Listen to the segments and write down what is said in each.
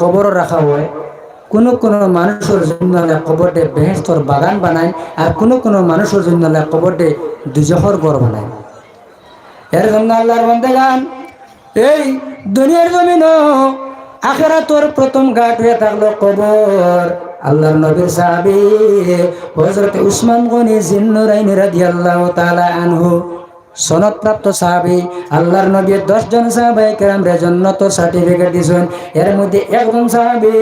কবর রাখা হয়। কোনো কোনো মানুষের জন্য কবরটে বেহেস্তর বাগান বানায় আর কোনো কোনো মানুষের জন্য কবরটে দুজহর গড় বানায়। এর জন্য আল্লাহর বন্দেগান, এই দুনিয়ার জমিন আখেরা তোর প্রথম ঘাট হয়ে থাকল কবর। আল্লাহর নবীর সাহাবি হযরত উসমান গনি জিন্নুরাইন রাদিয়াল্লাহু তাআলা আনহু সনদ প্রাপ্ত সাহাবি, আল্লাহর নবী দশ জন সাহাবাই কেরাম রে জন্নত সার্টিফিকেট দিছেন। এর মধ্যে একজন সাহাবি,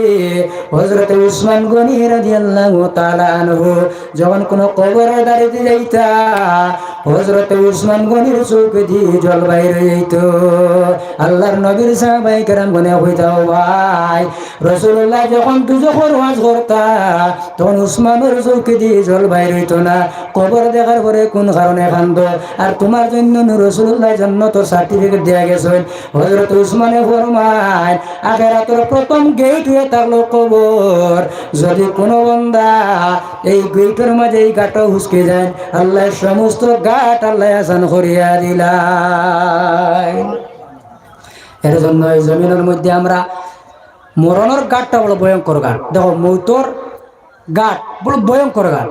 হযরত উসমান গনি রাদিয়াল্লাহু তাআলা আনহু, যখন কোনো কবরে দাঁড়িয়ে যাইতা, হযরত উসমান গনির চোখ দিয়ে জল বাইরে যাইত। আল্লাহর নবীর সাহাবাই কেরাম গনে হইতাও ভাই। রাসূলুল্লাহ যখন দুজখর ওয়াজ করতা, তখন উসমানের চোখ দিয়ে জল বাইরে হইতো না। কবর দেখার পরে কোন কারণে কান্দ আর তোমার জন্য রসুল্লাহ তোর সার্টিফিকেট দেওয়া গেছেন হজরত উসমানে ফরমায়, আখেরাতের প্রথম গেট হয়ে থাকল কবর। যদি কোনো বন্দা এই গেটের মাঝে এই গাটও হুসকে যায়, আল্লাহ সমস্ত গাট আল্লাহ আসান করিয়া দিলাই এর জন্য এই জমিনের মধ্যে আমরা মরণের গাটটা বড় ভয়ঙ্কর গাট দেখো, মৌতর গাট বড় ভয়ঙ্কর গাট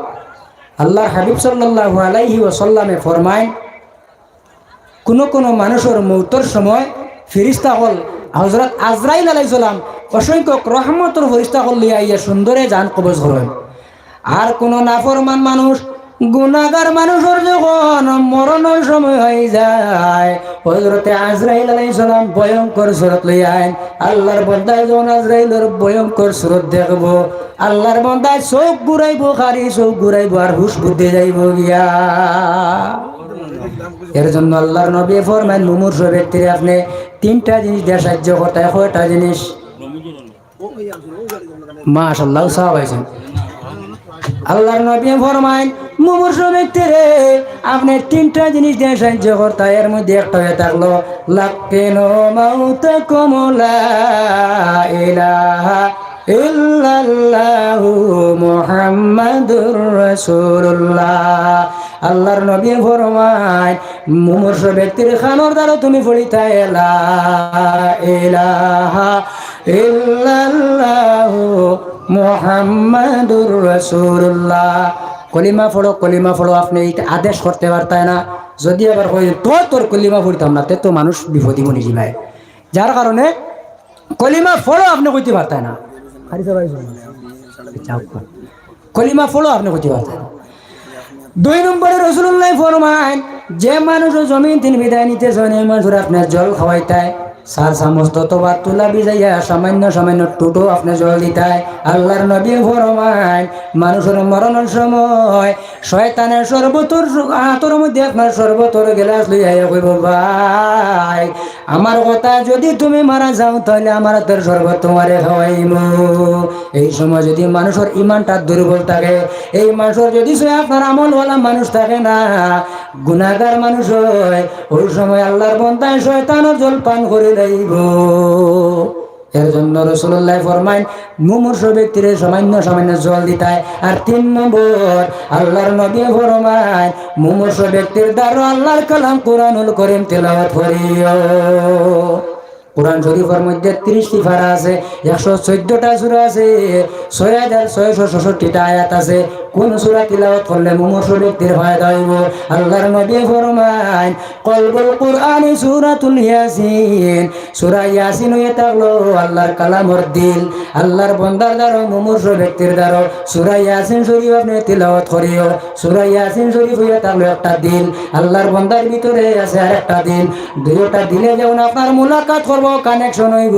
আল্লাহর হাবিব সাল্লাহ আলাইহি ওসাল্লামে ফরমায় কোনো কোনো মানুষের মৌতর সময় ফিরিস্তা হল হজরত আজরাইল আলাইসালাম অসংখ্যক রহমতর ফরিস্তা হল লিয়া ইয়া সুন্দরে যান কবজ করেন আর কোনো নাফরমান মানুষ গুণাগার মানুষের যখন মরণের সময় হয়ে যায় হজরতে আজরাইল আলাইসালাম ভয়ঙ্কর সুরত আইন আল্লাহর বন্দায় যখন আজরাইলের ভয়ঙ্কর সুরত দেখব আল্লাহর বন্দায় চোখ ঘুরাইব খারি চোখ ঘুরাইব আর হুশ বুদ্ধি যাইব গিয়া। এর জন্য আল্লাহর নবী ফরমান মুমূর্ষ ব্যক্তির আপনি তিনটা জিনিস দিয়ে সাহায্য করতে কয়টা জিনিস? মাশাল্লাহ সাহাব আইছেন আল্লাহর নবী ফরমাইন, মুমূর্ষ ব্যক্তিরে আপনি তিনটা জিনিস দিয়ে সাহায্য করতে এর মধ্যে একটা হয়ে থাকল, লাক্কেন মাউত কমলা ইলাহা ইল্লাল্লাহু মুহাম্মাদুর রাসূলুল্লাহ। আল্লাহর নবী ফরমায়, মুমূর্ষ ব্যক্তির খানোর দ্বারা তুমি ফলিতা এলা ইলাহা ইল্লাল্লাহু মুহাম্মাদুর রাসূলুল্লাহ। কলিমা ফড়ো কলিমা ফড়ো আপনি এইটা আদেশ করতে পারতায় না। যদি আবার কই, তো তোর কলিমা পড়তাম না, তে তো মানুষ বিপদী মনে যাবে যার কারণে কলিমা ফড়ো আপনি কইতে পারতায় না। কলিমা ফড়ো আপনি কইতে পারতায় না। দুই নম্বরে রসুল্লাহ ফরমায়, যে মানুষ জমিন তিন বিদায় নিতে চান এই মানুষের আপনার জল খাওয়াইতায়। সার সমস্ত তোবার তুলা বিজাইয়া সামান্য সামান্য টুটো আপনি জল দিতায়। আল্লাহর নবী ফরমায় মানুষের মরণের সময় শয়তানের সর্বতর হাতর মধ্যে আপনার সর্বতর গেলাস লইয়া কইব, ভাই, আমার কথা যদি তুমি মারা যাও, তাহলে আমার হাতের সর্বত তোমারে এই সময় যদি মানুষের ইমানটা দুর্বল থাকে, এই মানুষের যদি সে আপনার আমলওয়ালা মানুষ থাকে না গুণাগার মানুষ হয়, ওই সময় আল্লাহর বন্ধায় শয়তানও জল পান করে দেব এর জন্য রসুল্লাহ ফরমাইন, মুমূর্ষ ব্যক্তির সামান্য সামান্য জল দিতায়। আর তিন নম্বর, আল্লাহর ফরমাইন, মুমূর্ষ ব্যক্তির দ্বারা আল্লাহর কালাম কোরআনুল করিম তেলাওয়াত কোরআন শরীফের মধ্যে ত্রিশটি ফারা আছে, একশো চোদ্দটা সুরা আছে, ছয় হাজার ছয়শো ছষট্টিটা আয়াত আছে। কোন সুরা তিলাওয়াত করলে মুমূর্ষ ব্যক্তির ফায়দা হইব আল্লাহর নবী ফরমাইন, কলবুল কুরআনি সূরাতুল ইয়াসিন। সূরা ইয়াসিন হয়ে থাকল আল্লাহর কালামর দিল। আল্লাহর বন্দার দ্বারা মুমূর্ষ ব্যক্তির দ্বারা সূরা ইয়াসিন শরীফ আপনি তিলাওয়াত করিও। সূরা ইয়াসিন শরীফ হয়ে থাকল একটা দিল। আল্লাহর বন্দার ভিতরে আছে আর একটা দিল। দুইটা দিলে যেমন আপনার মুলাকাত করব, কানেকশন হইব।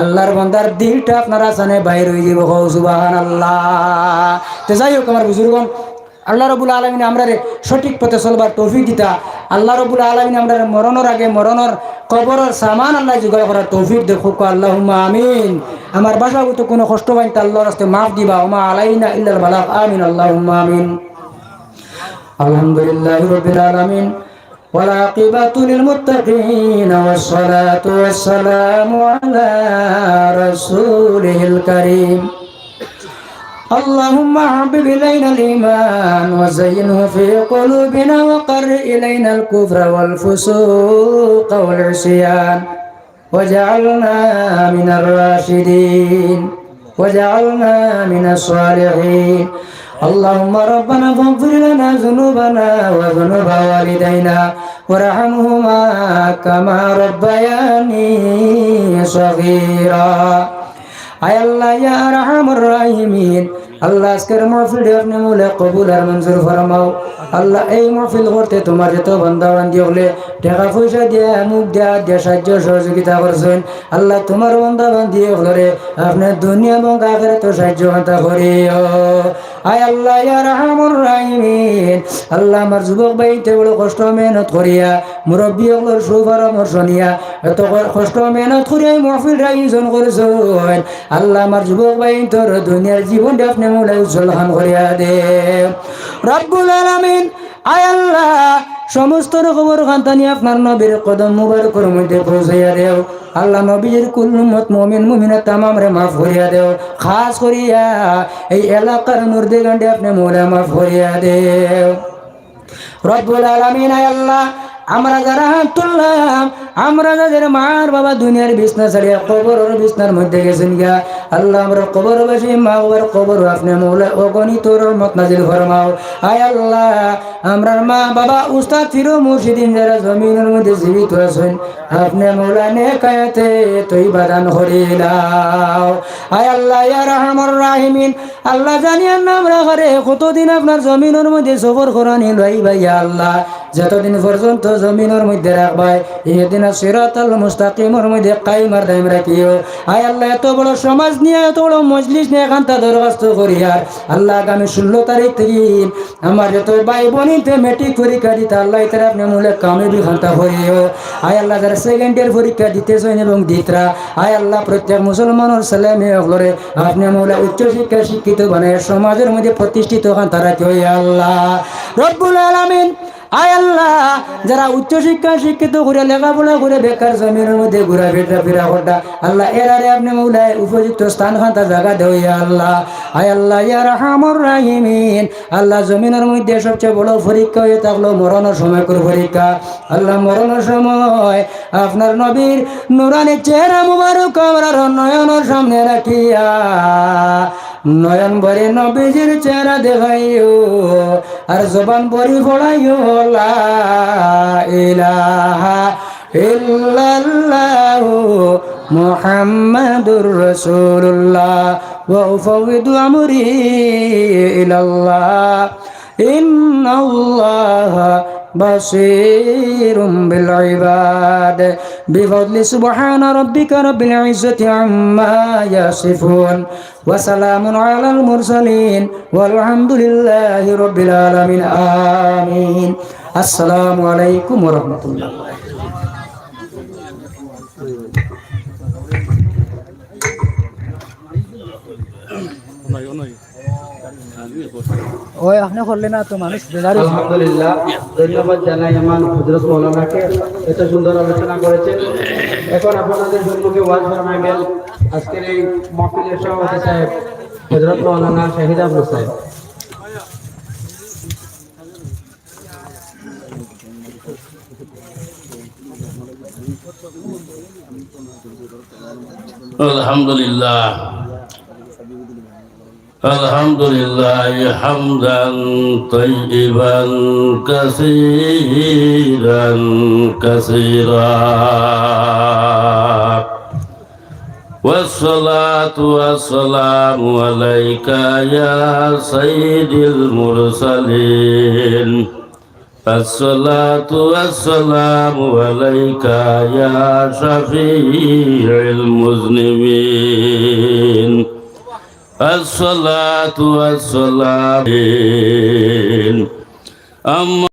আল্লাহর বন্দার দিলটা আপনার আসানে বাইর হয়ে যাব সুবাহান আল্লাহ তো যাই হোক আমার বুজুর্গন আল্লাহ রবুল আলমিন আমরা সঠিক পথে চলবার তৌফিক দিতা আল্লাহ রবুল আলমিন আমরা মরণের আগে মরণের কবরের সামান আল্লাহ যোগাড় করার তৌফিক দেখো আল্লাহ আমিন আমার বাসা তো কোনো কষ্ট পাইন আল্লাহ রাস্তে মাফ দিবা ওমা আলাইনা ইল্লাল বালাগ আমিন আল্লাহ আমিন আলহামদুলিল্লাহ রবিল আলমিন والعاقبة للمتقين والصلاة والسلام على رسوله الكريم اللهم حبب إلينا الإيمان وزينه في قلوبنا وقر إلينا الكفر والفسوق والعصيان وجعلنا من الراشدين وجعلنا من الصالحين اللهم ربنا فاغفر لنا ذنوبنا وذنوب والدينا وارحمهما كما ربياني صغيرا আয় আল্লাহ ইয়া আরহামুর রাহিমিন আল্লাহ আজকের মাহফিলটি আপনি মূলে, কবুল আর মঞ্জুর ফরমাও। আল্লাহ এই মাহফিল করতে তোমার যত বান্দা বান্দি হলে টাকা পয়সা দিয়ে, মুখ দিয়া, দিয়ে সাহায্য সহযোগিতা করছেন। আল্লাহ তোমার বান্দা বান্দি হলে আপনি দুনিয়া এবং আখেরে তো সাহায্য কান্তা করিও। আয় আল্লাহ, ইয়া রাহমুর রাহিমিন। আল্লাহ আমার যুবক ভাইতে বড় কষ্ট মেহনত করিয়া, মুরব্বী হলোর সুপরামর্শ নিয়া, এত কষ্ট মেহনত করিয়া মাহফিল আয়োজন করেছেন। আল্লাহ আমার যুবক ভাই তোর দুনিয়ার জীবনটা আপনি সমস্ত খবর খান্তানি আপনার নবীর কদম মুবারকর মধ্যে পৌঁছাইয়া দেও। আল্লাহ নবীর কুল উম্মত, মুমিন মুমিনা তামাম রে মাফ করিয়া দেও। খাস করিয়া এই এলাকার মুর্দে গান্ডে আপনি মোলে মাফ করিয়া দেও। রব্বুল আলামিন, আয় আল্লাহ, আমরা যারা তুললাম আমরা যাদের মার বাবা দুনিয়ার বিছনা ছাড়িয়া কবরের বিছনার মধ্যে গেছেন গা আল্লাহ আমরা কবর বাসি, মা বাবার কবর, আপনি মৌলা অগণিত রহমত নাজিল ফরমাও। আয় আল্লাহ আমরার মা বাবা উস্তাদ ফিরো মুর্শিদিন যারা জমিনের মধ্যে জীবিত আছেন, আপনি মৌলা নে কায়াতে তুই বাদান হরিলাও আয় আল্লাহ, ইয়া রহমর রাহিমিন, আল্লাহ জানিয়ান নাম রাখারে কতদিন আপনার জমিনের মধ্যে সফর করানি লই ভাইয়া আল্লাহ, যতদিন পর্যন্ত জমিনের মধ্যে রাখবাই, এদিন সিরাতাল মুস্তাকিমের মধ্যে কাইমার দাইম রাখিও। আয় আল্লাহ, এত বড় সমাজ নিয়ে, এত বড় মজলিস নিয়ে এখানটা দরখাস্ত করি আর। আল্লাহ আগামী ষোলো তারিখ থেকে আমার যত ভাই বোনিতে মেট্রিক পরীক্ষা দিতে আল্লাহ আপনি মূলে কামে করিও আয় আল্লাহ সেকেন্ড ইয়ার পরীক্ষা এবং দিতরা, আয় আল্লাহ, প্রত্যেক মুসলমানের ছেলে মেয়ে হলরে আপনি মূলে উচ্চ শিক্ষা শিক্ষিত বানায় সমাজের মধ্যে প্রতিষ্ঠিত হন তারা আল্লাহ। রব্বুল আলামিন আয় আল্লাহ, যারা উচ্চ শিক্ষা শিক্ষিত করে লেখাপড়া করে বেকার জমিনের মধ্যে ঘুরা ফিরা ফিরা করটা আল্লাহ এরারে আপনি মৌলায় উপযুক্ত স্থান খান্তা জায়গা দেও ইয়া আল্লাহ। আয় আল্লাহ, ইয়া রাহামর রাহিমিন। আল্লাহ, জমিনের মধ্যে সবচেয়ে বড় পরীক্ষা হয়ে থাকল মরণের সময় করে পরীক্ষা। আল্লাহ, মরণের সময় আপনার নবীর নুরানি চেহারা মুবারক আমরা নয়নের সামনে রাখিয়া নয়ন ভরে নবীজির চেহারা দেখাইও, আর জবান ভরি ফড়াইও লা ইলাহা ইল্লাল্লাহু মুহাম্মাদুর রাসূলুল্লাহ। ওয়া আমরি بصير بالعباد بفضل سبحان ربك رب العزة عما يصفون وسلام على المرسلين والحمد لله رب العالمين آمين السلام عليكم ورحمة الله ওই আপনি করলেন না তো মানুষ বেজারি আলহামদুলিল্লাহ ধন্যবাদ জানাই আমার হুজরত মৌলানাকে এত সুন্দর আলোচনা করেছেন এখন আপনাদের সম্মুখে ওয়াজ ফরমাইবেন আজকের এই মহফিলের সভাপতি সাহেব হজরত মৌলানা শাহিদ আবু সাহেব الحمد لله الحمد لله حمدا طيبا كثيرا كثيرا. والصلاة والسلام عليك يا سيد المرسلين. الصلاة والسلام عليك يا شفيع المذنبين. الصلاة والسلام أما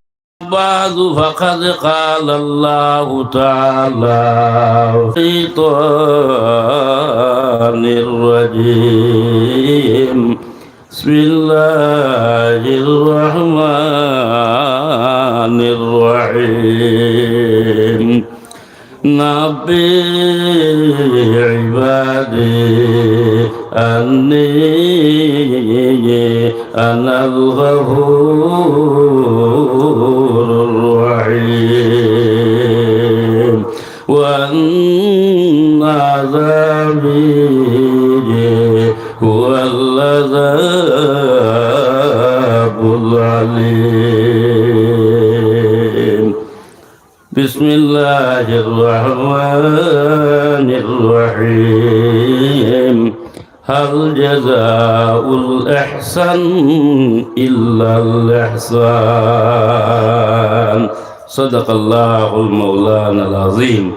بعد فقد قال الله تعالى في الشيطان الرجيم بسم الله الرحمن الرحيم ما بعبادي أني أنا الغفور الرحيم وأن عذابي هو العذاب العليم بسم الله الرحمن الرحيم. هل جزاء الإحسان إلا الإحسان؟ صدق الله المولانا العظيم.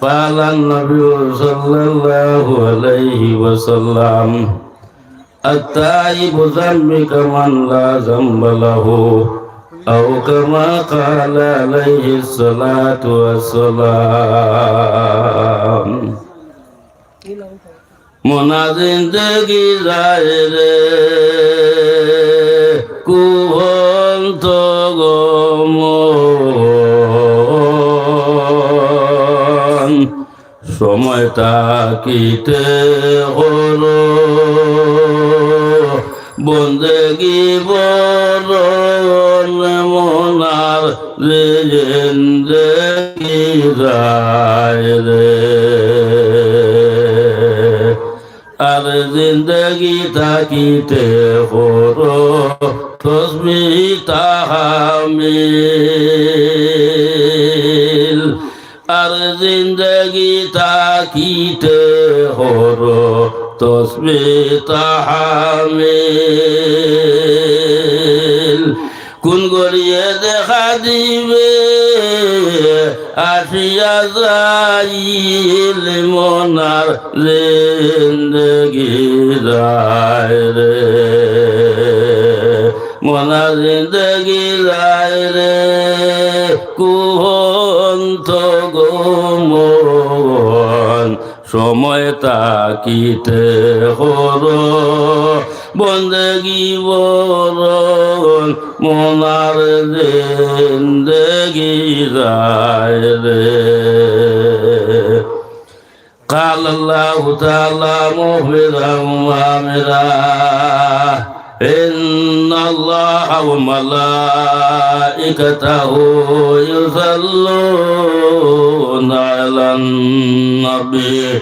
قال النبي صلى الله عليه وسلم التائب ذنبك من لا ذنب له. أو كما قال عليه الصلاة والسلام মোনা জিন্দগি যায় রে কুহন্ত গমন সময়টা কিতে হলো বন্দেগি বরণ আর জিন্দগি থাকিতে হরো তসমি তাহামিল। আর জিন্দগি থাকিতে হরো তসমি তাহামিল। কোন গড়িয়ে দেখা দিবে আসিয়া যাইল মনার জিন্দগি রে। মনার জিন্দগি যায় রে। কুহন্ত গোমন সময় তাকিতে হর বন্দগি বরণ মনার জিন্দগি যায় রে قال الله تعالى مخبرا وامرا إن الله وملائكته يصلون على النبي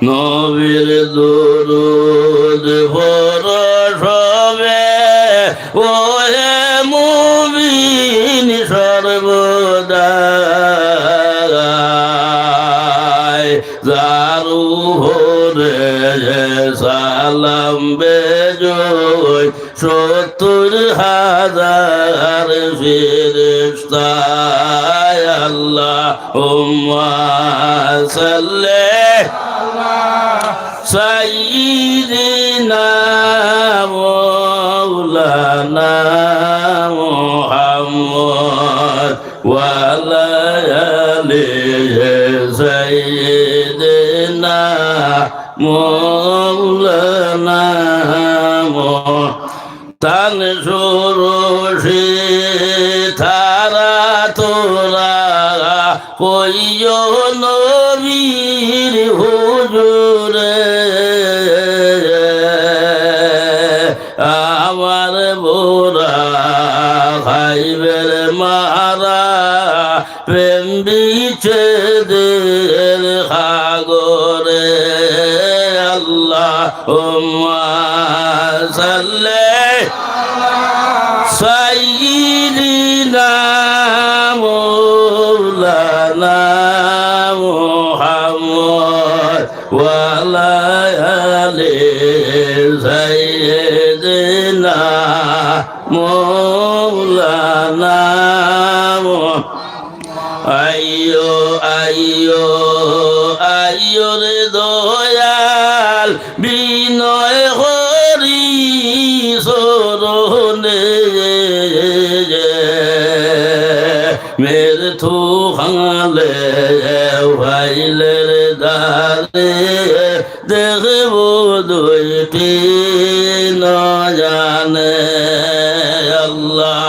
নবীর দুরুদ ভরসবে ওহে মুবিন সর্বদা জারু ভরে সালাম বেজয়, সত্তর হাজার ফিরিস্তায় আল্লাহ উম্মা সাল্লে سيدنا مولانا محمد وعلى آله سيدنا مولانا محمد তান সুরুষি তারা তোরা কইও নবীর বিচ্ছেদের সাগরে আল্লাহ সাল্লে সাইয়িদিনা মৌলানা মুহাম্মদ ওয়ালা আইয়ো আইয়ো আইয়ো রে দয়াল বিনয় হরি সরণে মেরে থু খালে ভাইলের দারে দেখব দুইটি ন জানে আল্লাহ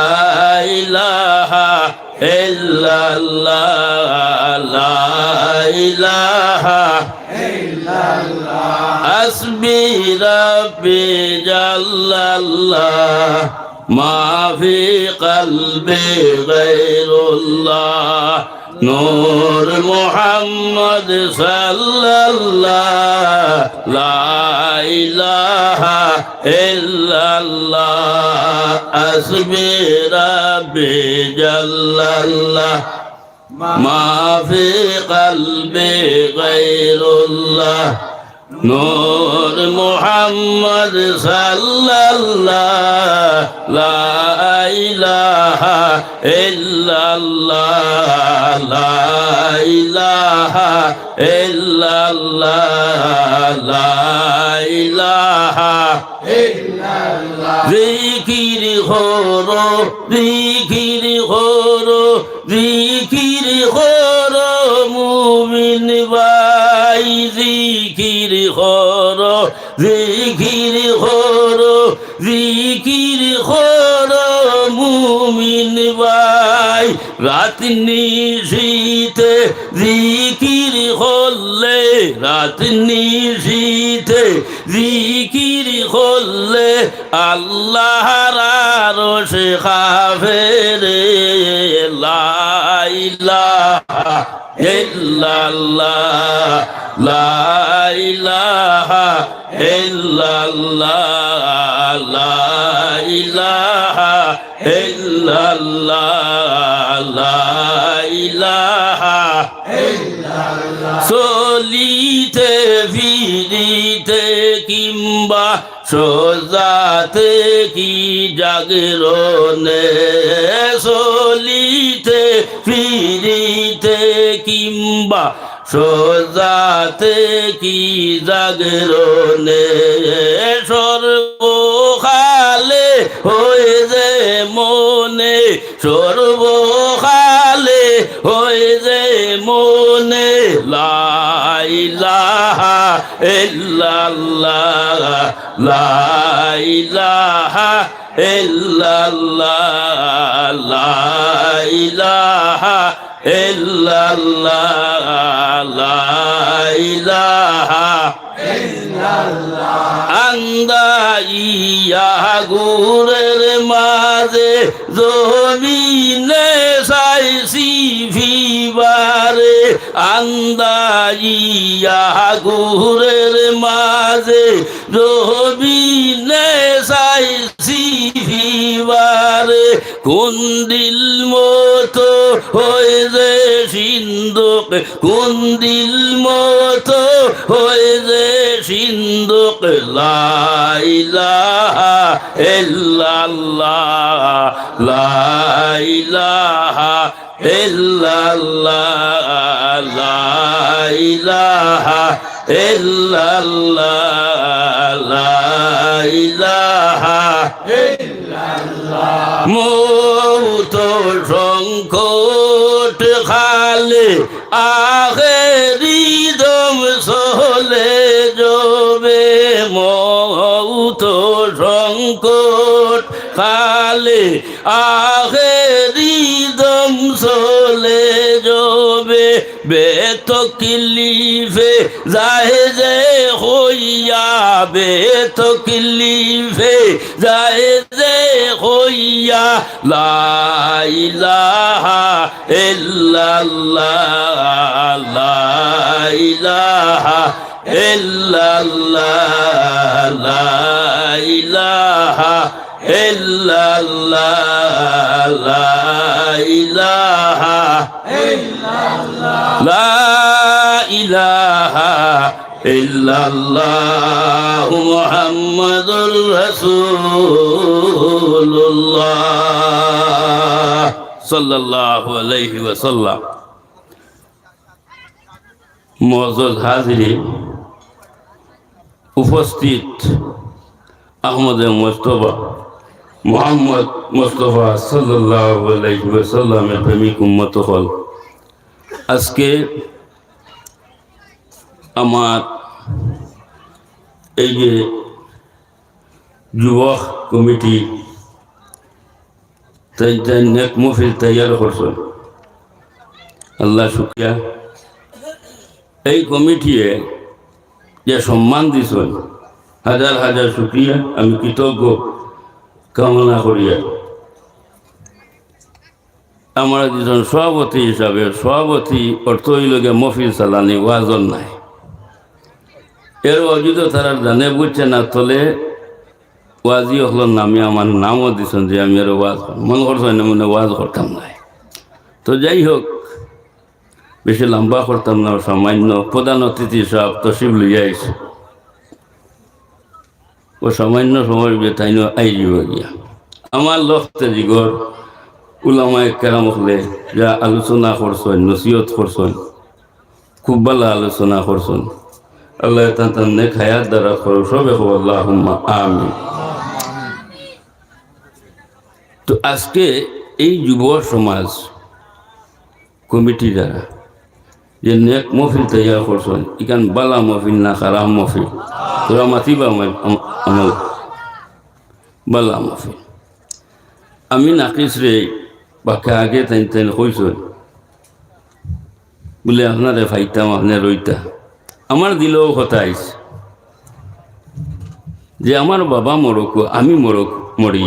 إلا الله لا إله حسبي ربي جل الله. ما في قلبي غير الله. নূর মোহাম্মদ সাল্লাল্লাহ ইল্লাল্লাহ আসবি রাব্বি জাল্লাল্লাহ মা ফি কলবি গায়রুল্লাহ। নূর মোহাম্মদ সাল্লাল্লাহ, লা ইলাহা ইল্লাল্লাহ, লা ইলাহা ইল্লাল্লাহ, লা ইলাহা ইল্লাল্লাহ। জিকির করো জিকির করো জিকির জিকির খোরো জিকির খোরো জিকির খোরো মুমিন ভাই। রাত নিশীতে জিকির হলে রাত নিশীতে জিকির হলে আল্লাহর আরশে খাফেরে লাইলাহা ইল্লাল্লাহ। লা ইলাহা ইল্লাল্লাহ, লা ইলাহা ইল্লাল্লাহ, লা ইলাহা চলিতে ফিরিতে কিংবা সোজাতে কি জাগরণে? চলিতে ফিরিতে কিংবা সোজাতে কি জাগরণে সর্বখালে হয়ে যে মনে সর্বখালে হয়ে যে মনে লাইলাহা ইল্লাল্লাহ লাইলাহা ইল্লাল্লাহ লাইলাহা ইল্লাল্লাহ লাইলাহা আন্দাইয়া গুরের মাঝে জমিনে সাইসি ফিবারে আন্দাইয়া গুরের মাঝে জমিনে সাইসি ফিবারে কোন মতো হয়ে যে সিন্ধুক কোন মতো হয়ে যে সিন্ধুক, লাইলাহা ইল্লাল্লাহ লাইলাহা ইল্লাল্লাহ, লাইলাহা মৌত সংকট খালে আখেরি দম সহলে জবে মৌত সংকট খালে আখেরি জবে বেত কিলিফে যায় যে হইয়া বেত কিলিফে যায় যে হইয়া ইল্লাল্লাহ লাইলাহা ইল্লাল্লাহ লাইলাহা لا إله إلا الله محمد رسول الله صلى الله عليه وسلم মজল হাজিরি উপস্থিত আহমদ মোস্তফা মোহাম্মদ মোস্তফা সাল্লাহ প্রেমিক হল। আজকে আমার এই যে যুবক কমিটি তাই তাই নেক মফিল তৈয়ার করছেন আল্লাহ শুক্রিয়া। এই কমিটিয়ে যে সম্মান দিছেন, হাজার হাজার শুক্রিয়া। আমি কৃতজ্ঞ। কামনা করিয়া। আমার দুজন সভাপতি হিসাবে, সভাপতি অর্থ হইলগে মফিল চালানি ওয়াজন নাই। এর অজিত তারা জানে বুঝছে না তলে ওয়াজি হল নামে আমার নামও দিছেন যে আমি আর ওয়াজ মনে করছেন মনে ওয়াজ করতাম নাই তো যাই হোক, বেশি লম্বা করতাম না, সামান্য প্রধান অতিথি সব তসিব লইয়া আইছে। ও সামান্য সময় বেতাইন আই যাব গিয়া। আমার লক্ষ্যে জিগর উলামায় কেরাম হলে যা আলোচনা করছেন, নসিহত করছেন, খুব ভালো আলোচনা করছেন। আল্লাহ তান নেক হায়াত দ্বারা করো সবে আল্লাহ আমি তো আজকে এই যুব সমাজ কমিটি দ্বারা যে নেক মফিল তৈয়ার করছেন ইখান বালা মফিল না খারাপ মফিল তোরা মাতিবা আমার বালা মফিল আমি নাকিস রে বাকে আগে তাই তাই কইছেন বলে আপনারে ফাইতাম আপনার রইতা আমার দিলেও কথা আইস যে আমার বাবা মরক আমি মরক মরি